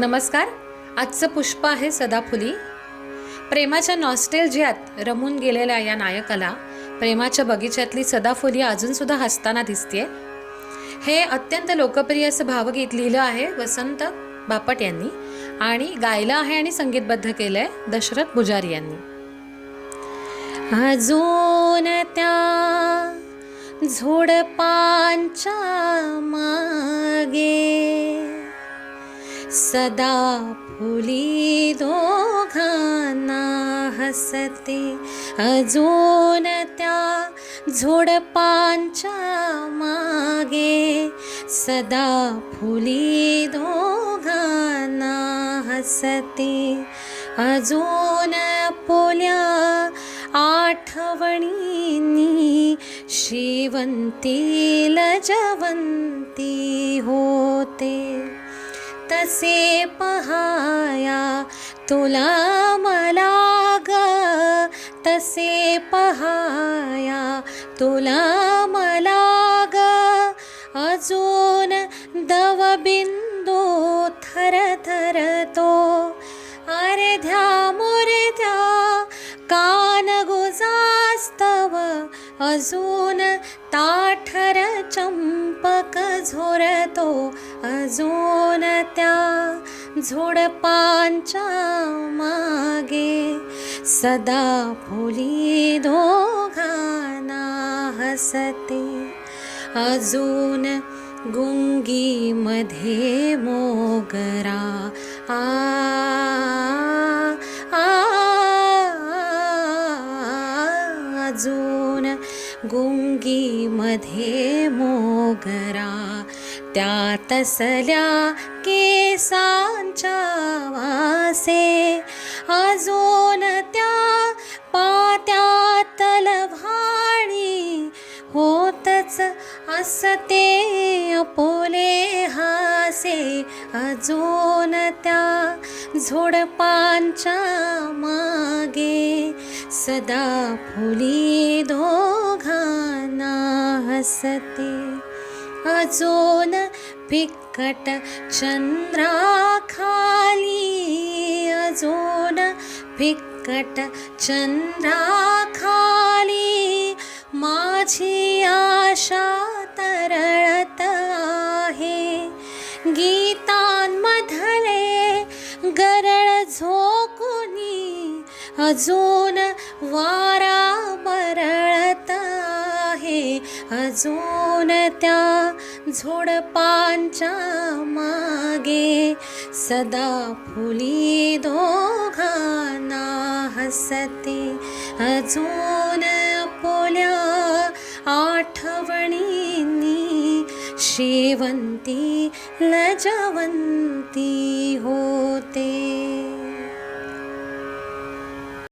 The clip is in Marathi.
नमस्कार. आजचं पुष्प आहे सदाफुली. प्रेमाच्या नॉस्टेलजियात रमून गेलेल्या या नायकाला प्रेमाच्या बगीच्यातली सदाफुली अजूनसुद्धा हसताना दिसते हे अत्यंत लोकप्रिय असं भावगीत लिहिलं आहे वसंत बापट यांनी आणि गायलं आहे आणि संगीतबद्ध केलं आहे दशरथ पुजारी यांनी. अजून त्या झोडपांच्या मागे सदा फुली दोघांना हसते. अजून त्या झोडपांच्या मागे सदा फुली दोघांना हसते. अजून पोल्या आठवणींनी शिवंती लजवंती होते. असे पहाया तुला मला ग तसे पहाया तुला मला ग. अजून दवबिंदू थर थर अजून ताठर चंपक झोरतो अजून त्या झोडपांच्या मागे सदा फुली दोघांना हसते. अजून गुंगीमध्ये मोगरा आ घेऊन गुंगीमध्ये मोगरा त्या तसल्या केसांच्या वासे अजून त्या पात्यातल भाणी होतच असते अपोले हासे अजून त्या झोडपांच्या मागे सदा फुली दोघांना हसते. अजून फिक्कट चंद्राखाली अजून फिक्कट चंद्राखाली माझी आशा तरळत आहे. गीतांमधले गरळ झोकुनी अजून वारा मरळत आहे. अजून त्या झोडपांच्या मागे सदा फुली दोघांना हसते. अजून पोल्या ेवन्ति न होते।